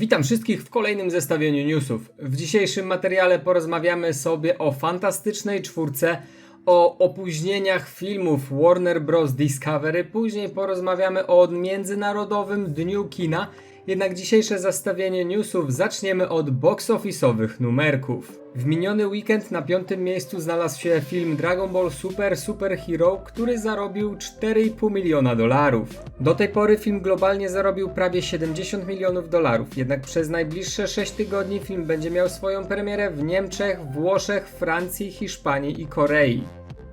Witam wszystkich w kolejnym zestawieniu newsów. W dzisiejszym materiale porozmawiamy sobie o fantastycznej czwórce, o opóźnieniach filmów Warner Bros. Discovery, później porozmawiamy o Międzynarodowym Dniu Kina. Jednak dzisiejsze zestawienie newsów zaczniemy od box office'owych numerków. W miniony weekend na piątym miejscu znalazł się film Dragon Ball Super Super Hero, który zarobił 4,5 miliona dolarów. Do tej pory film globalnie zarobił prawie 70 milionów dolarów, jednak przez najbliższe 6 tygodni film będzie miał swoją premierę w Niemczech, Włoszech, Francji, Hiszpanii i Korei.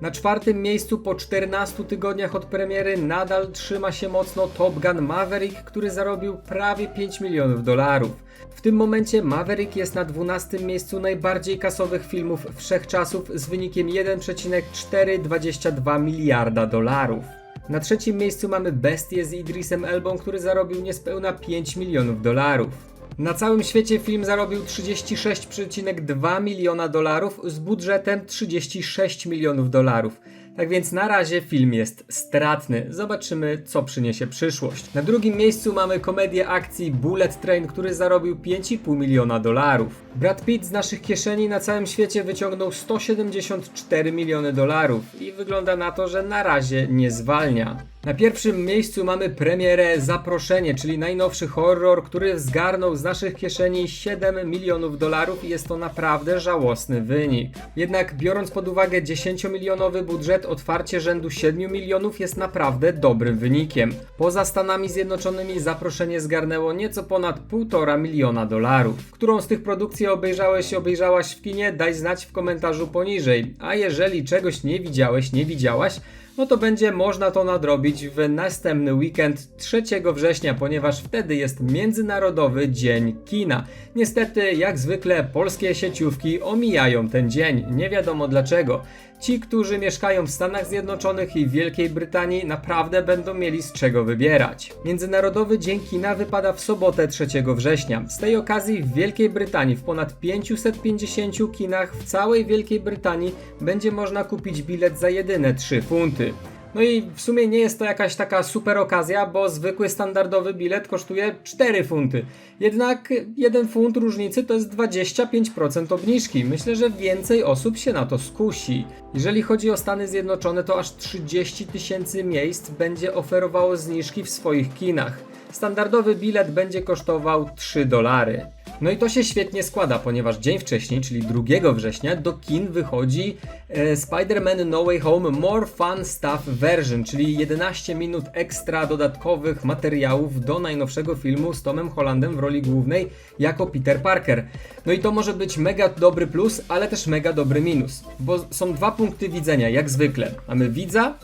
Na czwartym miejscu po 14 tygodniach od premiery nadal trzyma się mocno Top Gun Maverick, który zarobił prawie 5 milionów dolarów. W tym momencie Maverick jest na 12 miejscu najbardziej kasowych filmów wszechczasów z wynikiem 1,422 miliarda dolarów. Na trzecim miejscu mamy Bestię z Idrisem Elbą, który zarobił niespełna 5 milionów dolarów. Na całym świecie film zarobił 36,2 miliona dolarów z budżetem 36 milionów dolarów. Tak więc na razie film jest stratny. Zobaczymy, co przyniesie przyszłość. Na drugim miejscu mamy komedię akcji Bullet Train, który zarobił 5,5 miliona dolarów. Brad Pitt z naszych kieszeni na całym świecie wyciągnął 174 miliony dolarów i wygląda na to, że na razie nie zwalnia. Na pierwszym miejscu mamy premierę Zaproszenie, czyli najnowszy horror, który zgarnął z naszych kieszeni 7 milionów dolarów i jest to naprawdę żałosny wynik. Jednak biorąc pod uwagę 10-milionowy budżet, otwarcie rzędu 7 milionów jest naprawdę dobrym wynikiem. Poza Stanami Zjednoczonymi Zaproszenie zgarnęło nieco ponad 1,5 miliona dolarów. Którą z tych produkcji obejrzałeś, obejrzałaś w kinie? Daj znać w komentarzu poniżej. A jeżeli czegoś nie widziałeś, nie widziałaś, no to będzie można to nadrobić w następny weekend 3 września, ponieważ wtedy jest Międzynarodowy Dzień Kina. Niestety, jak zwykle, polskie sieciówki omijają ten dzień. Nie wiadomo dlaczego. Ci, którzy mieszkają w Stanach Zjednoczonych i Wielkiej Brytanii, naprawdę będą mieli z czego wybierać. Międzynarodowy Dzień Kina wypada w sobotę 3 września. Z tej okazji w Wielkiej Brytanii w ponad 550 kinach w całej Wielkiej Brytanii będzie można kupić bilet za jedyne 3 funty. No i w sumie nie jest to jakaś taka super okazja, bo zwykły standardowy bilet kosztuje 4 funty. Jednak 1 funt różnicy to jest 25% obniżki. Myślę, że więcej osób się na to skusi. Jeżeli chodzi o Stany Zjednoczone, to aż 30 tysięcy miejsc będzie oferowało zniżki w swoich kinach. Standardowy bilet będzie kosztował 3 dolary. No i to się świetnie składa, ponieważ dzień wcześniej, czyli 2 września, do kin wychodzi e, Spider-Man No Way Home More Fun Stuff Version, czyli 11 minut ekstra dodatkowych materiałów do najnowszego filmu z Tomem Hollandem w roli głównej jako Peter Parker. No i to może być mega dobry plus, ale też mega dobry minus, bo są dwa punkty widzenia, jak zwykle. Mamy widza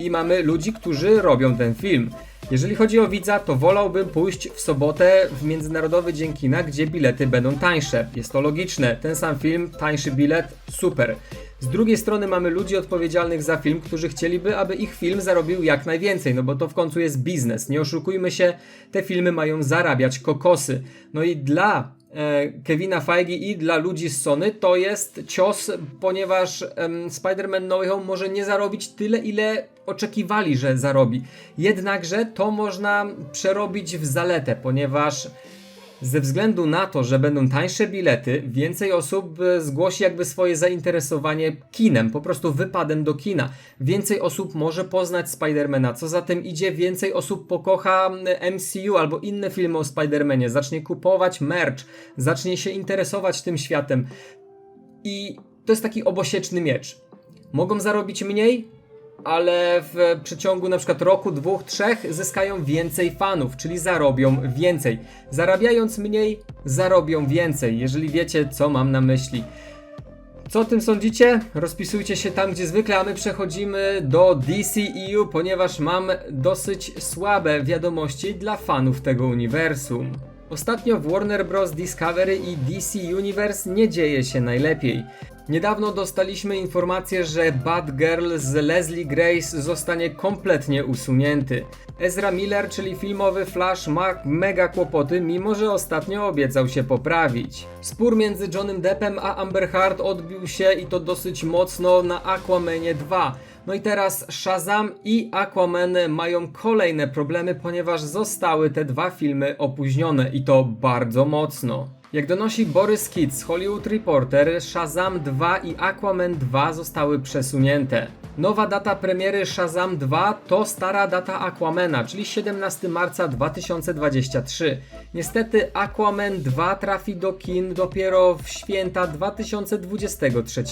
i mamy ludzi, którzy robią ten film. Jeżeli chodzi o widza, to wolałbym pójść w sobotę w Międzynarodowy Dzień Kina, gdzie bilety będą tańsze. Jest to logiczne. Ten sam film, tańszy bilet, super. Z drugiej strony mamy ludzi odpowiedzialnych za film, którzy chcieliby, aby ich film zarobił jak najwięcej, no bo to w końcu jest biznes. Nie oszukujmy się, te filmy mają zarabiać kokosy. No i dla Kevina Feige i dla ludzi z Sony to jest cios, ponieważ Spider-Man No Way Home może nie zarobić tyle, ile oczekiwali, że zarobi. Jednakże to można przerobić w zaletę, ponieważ ze względu na to, że będą tańsze bilety, więcej osób e, zgłosi jakby swoje zainteresowanie kinem, po prostu wypadem do kina. Więcej osób może poznać Spidermana, co za tym idzie, więcej osób pokocha MCU albo inne filmy o Spidermanie, zacznie kupować merch, zacznie się interesować tym światem. I to jest taki obosieczny miecz. Mogą zarobić mniej, ale w przeciągu na przykład roku, dwóch, trzech zyskają więcej fanów, czyli zarobią więcej. Zarabiając mniej, zarobią więcej, jeżeli wiecie, co mam na myśli. Co o tym sądzicie? Rozpisujcie się tam, gdzie zwykle, a my przechodzimy do DCEU, ponieważ mam dosyć słabe wiadomości dla fanów tego uniwersum. Ostatnio w Warner Bros. Discovery i DC Universe nie dzieje się najlepiej. Niedawno dostaliśmy informację, że Batgirl z Leslie Grace zostanie kompletnie usunięty. Ezra Miller, czyli filmowy Flash, ma mega kłopoty, mimo że ostatnio obiecał się poprawić. Spór między Johnem Deppem a Amber Heard odbił się i to dosyć mocno na Aquamanie 2. No i teraz Shazam i Aquaman mają kolejne problemy, ponieważ zostały te dwa filmy opóźnione i to bardzo mocno. Jak donosi Boris Kidd z Hollywood Reporter, Shazam 2 i Aquaman 2 zostały przesunięte. Nowa data premiery Shazam 2 to stara data Aquamana, czyli 17 marca 2023. Niestety Aquaman 2 trafi do kin dopiero w święta 2023.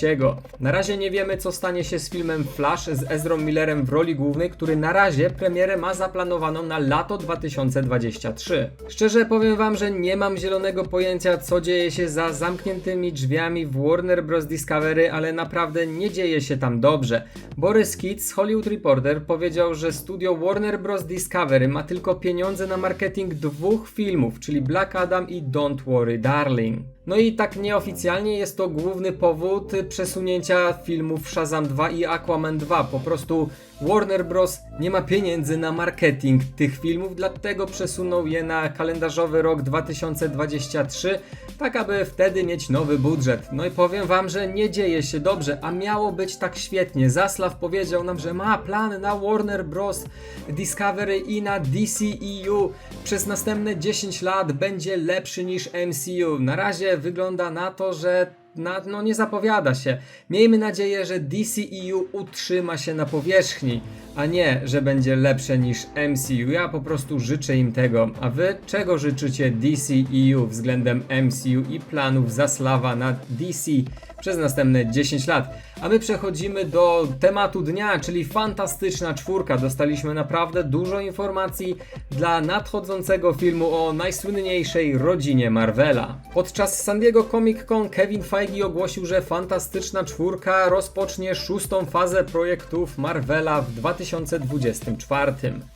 Na razie nie wiemy co stanie się z filmem Flash z Ezrą Millerem w roli głównej, który na razie premierę ma zaplanowaną na lato 2023. Szczerze powiem wam, że nie mam zielonego pojęcia co dzieje się za zamkniętymi drzwiami w Warner Bros. Discovery, ale naprawdę nie dzieje się tam dobrze. Boris Kidd z Hollywood Reporter powiedział, że studio Warner Bros. Discovery ma tylko pieniądze na marketing dwóch filmów, czyli Black Adam i Don't Worry Darling. No i tak nieoficjalnie jest to główny powód przesunięcia filmów Shazam 2 i Aquaman 2. Po prostu Warner Bros. nie ma pieniędzy na marketing tych filmów, dlatego przesunął je na kalendarzowy rok 2023, tak aby wtedy mieć nowy budżet. No i powiem wam, że nie dzieje się dobrze, a miało być tak świetnie. Zaslaw powiedział nam, że ma plany na Warner Bros. Discovery i na DCEU. Przez następne 10 lat będzie lepszy niż MCU. Na razie wygląda na to, że na, no nie zapowiada się. Miejmy nadzieję, że DCEU utrzyma się na powierzchni, a nie, że będzie lepsze niż MCU. Ja po prostu życzę im tego. A wy czego życzycie DCEU względem MCU i planów Zaslawa na DC przez następne 10 lat? A my przechodzimy do tematu dnia, czyli fantastyczna czwórka. Dostaliśmy naprawdę dużo informacji dla nadchodzącego filmu o najsłynniejszej rodzinie Marvela. Podczas San Diego Comic Con Kevin Feige ogłosił, że fantastyczna czwórka rozpocznie szóstą fazę projektów Marvela w 2024.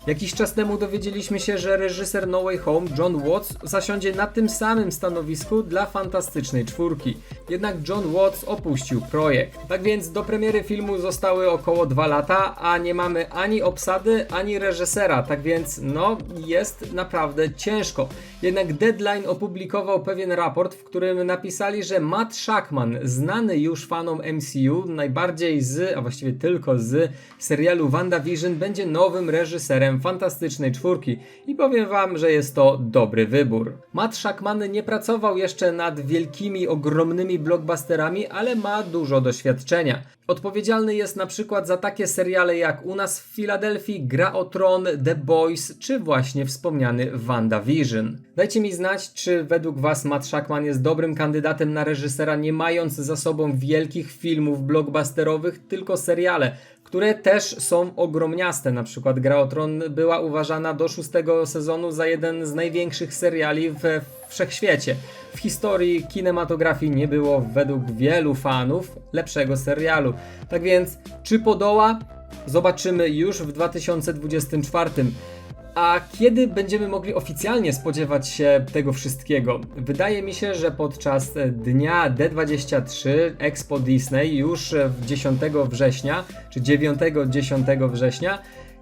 Jakiś czas temu dowiedzieliśmy się, że reżyser No Way Home John Watts zasiądzie na tym samym stanowisku dla fantastycznej czwórki. Jednak John Watts opuścił projekt. Tak więc do premiery filmu zostały około 2 lata, a nie mamy ani obsady, ani reżysera, tak więc no jest naprawdę ciężko. Jednak Deadline opublikował pewien raport, w którym napisali, że Matt Shackman, znany już fanom MCU, najbardziej z, a właściwie tylko z serialu WandaVision, będzie nowym reżyserem Fantastycznej Czwórki i powiem wam, że jest to dobry wybór. Matt Shackman nie pracował jeszcze nad wielkimi, ogromnymi blockbusterami, ale ma dużo doświadczenia. Odpowiedzialny jest na przykład za takie seriale jak U nas w Filadelfii, Gra o Tron, The Boys czy właśnie wspomniany WandaVision. Dajcie mi znać, czy według Was Matt Shackman jest dobrym kandydatem na reżysera, nie mając za sobą wielkich filmów blockbusterowych, tylko seriale, które też są ogromniaste. Na przykład Gra o Tron była uważana do szóstego sezonu za jeden z największych seriali we wszechświecie. W historii kinematografii nie było według wielu fanów lepszego serialu. Tak więc, czy podoła? Zobaczymy już w 2024. A kiedy będziemy mogli oficjalnie spodziewać się tego wszystkiego? Wydaje mi się, że podczas dnia D23 Expo Disney już w 10 września, czy 9-10 września,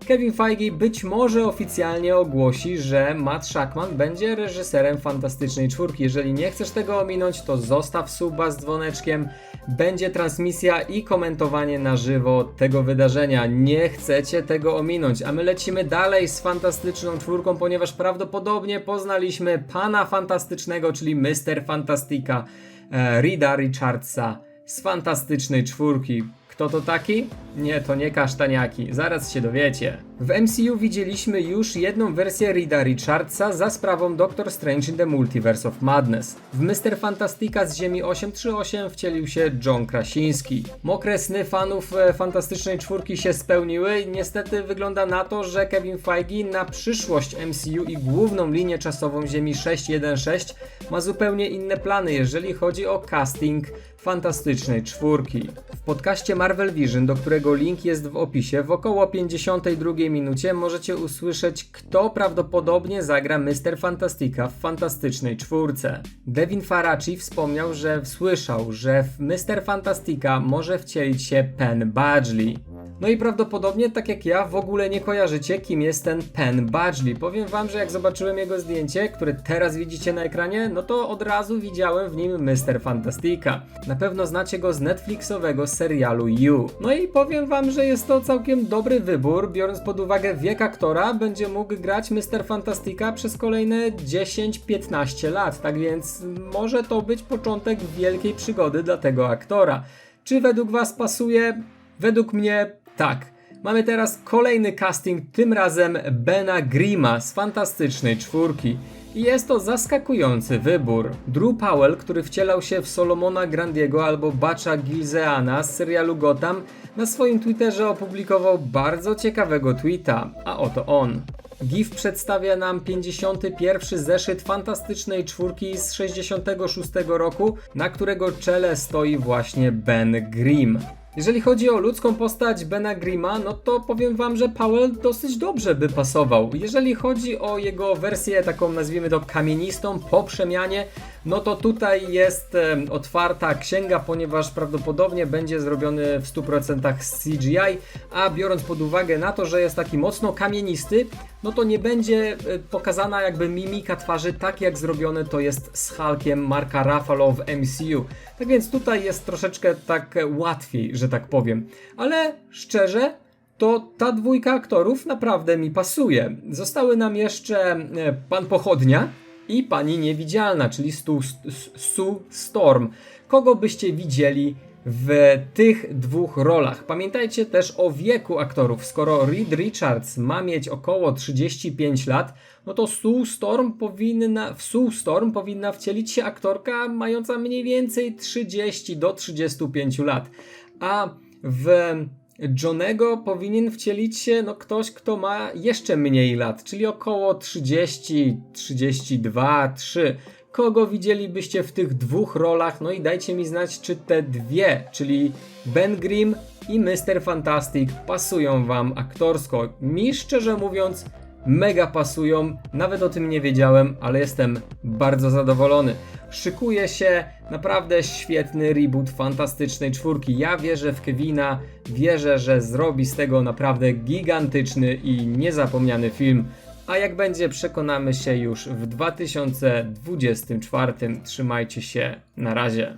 Kevin Feige być może oficjalnie ogłosi, że Matt Shackman będzie reżyserem Fantastycznej Czwórki. Jeżeli nie chcesz tego ominąć, to zostaw suba z dzwoneczkiem. Będzie transmisja i komentowanie na żywo tego wydarzenia. Nie chcecie tego ominąć, a my lecimy dalej z Fantastyczną Czwórką, ponieważ prawdopodobnie poznaliśmy pana fantastycznego, czyli Mr. Fantastica, e, Rida Richardsa z Fantastycznej Czwórki. Kto to taki? Nie, to nie kasztaniaki, zaraz się dowiecie. W MCU widzieliśmy już jedną wersję Rida Richardsa za sprawą Doctor Strange in the Multiverse of Madness. W Mr. Fantastica z Ziemi 838 wcielił się John Krasiński. Mokre sny fanów e, Fantastycznej Czwórki się spełniły i niestety wygląda na to, że Kevin Feige na przyszłość MCU i główną linię czasową Ziemi 616 ma zupełnie inne plany, jeżeli chodzi o casting Fantastycznej Czwórki. W podcaście Marvel Vision, do którego link jest w opisie, w około 52 minucie możecie usłyszeć, kto prawdopodobnie zagra Mr. Fantastica w Fantastycznej Czwórce. Devin Faraci wspomniał, że słyszał, że w Mr. Fantastica może wcielić się Penn Badgley. No i prawdopodobnie, tak jak ja, w ogóle nie kojarzycie, kim jest ten Penn Badgley. Powiem wam, że jak zobaczyłem jego zdjęcie, które teraz widzicie na ekranie, no to od razu widziałem w nim Mr. Fantastica. Na pewno znacie go z Netflixowego serialu You. No i powiem wam, że jest to całkiem dobry wybór, biorąc pod uwagę wiek aktora, będzie mógł grać Mr. Fantastica przez kolejne 10-15 lat, tak więc może to być początek wielkiej przygody dla tego aktora. Czy według was pasuje? Według mnie tak. Mamy teraz kolejny casting, tym razem Bena Grima z Fantastycznej Czwórki. I jest to zaskakujący wybór. Drew Powell, który wcielał się w Solomona Grandiego albo Batcha Gilzeana z serialu Gotham, na swoim Twitterze opublikował bardzo ciekawego tweeta, a oto on. GIF przedstawia nam 51. zeszyt Fantastycznej Czwórki z 66 roku, na którego czele stoi właśnie Ben Grimm. Jeżeli chodzi o ludzką postać Bena Grima, no to powiem wam, że Powell dosyć dobrze by pasował. Jeżeli chodzi o jego wersję taką nazwijmy to kamienistą po przemianie, no to tutaj jest otwarta księga, ponieważ prawdopodobnie będzie zrobiony w 100% z CGI, a biorąc pod uwagę na to, że jest taki mocno kamienisty, no to nie będzie e, pokazana jakby mimika twarzy tak jak zrobione to jest z Hulkiem Marka Ruffalo w MCU. Tak więc tutaj jest troszeczkę tak łatwiej, że tak powiem. Ale szczerze, to ta dwójka aktorów naprawdę mi pasuje. Zostały nam jeszcze e, pan Pochodnia i pani Niewidzialna, czyli Stu, Sue Storm. Kogo byście widzieli w tych dwóch rolach? Pamiętajcie też o wieku aktorów. Skoro Reed Richards ma mieć około 35 lat, no to Sue Storm powinna, w Sue Storm powinna wcielić się aktorka mająca mniej więcej 30 do 35 lat. A w Johnego powinien wcielić się no, ktoś, kto ma jeszcze mniej lat, czyli około 30, 32, 3. Kogo widzielibyście w tych dwóch rolach? No i dajcie mi znać, czy te dwie, czyli Ben Grimm i Mr. Fantastic pasują wam aktorsko. Mi szczerze mówiąc, mega pasują. Nawet o tym nie wiedziałem, ale jestem bardzo zadowolony. Szykuje się naprawdę świetny reboot fantastycznej czwórki. Ja wierzę w Kevina, wierzę, że zrobi z tego naprawdę gigantyczny i niezapomniany film. A jak będzie, przekonamy się już w 2024. Trzymajcie się, na razie.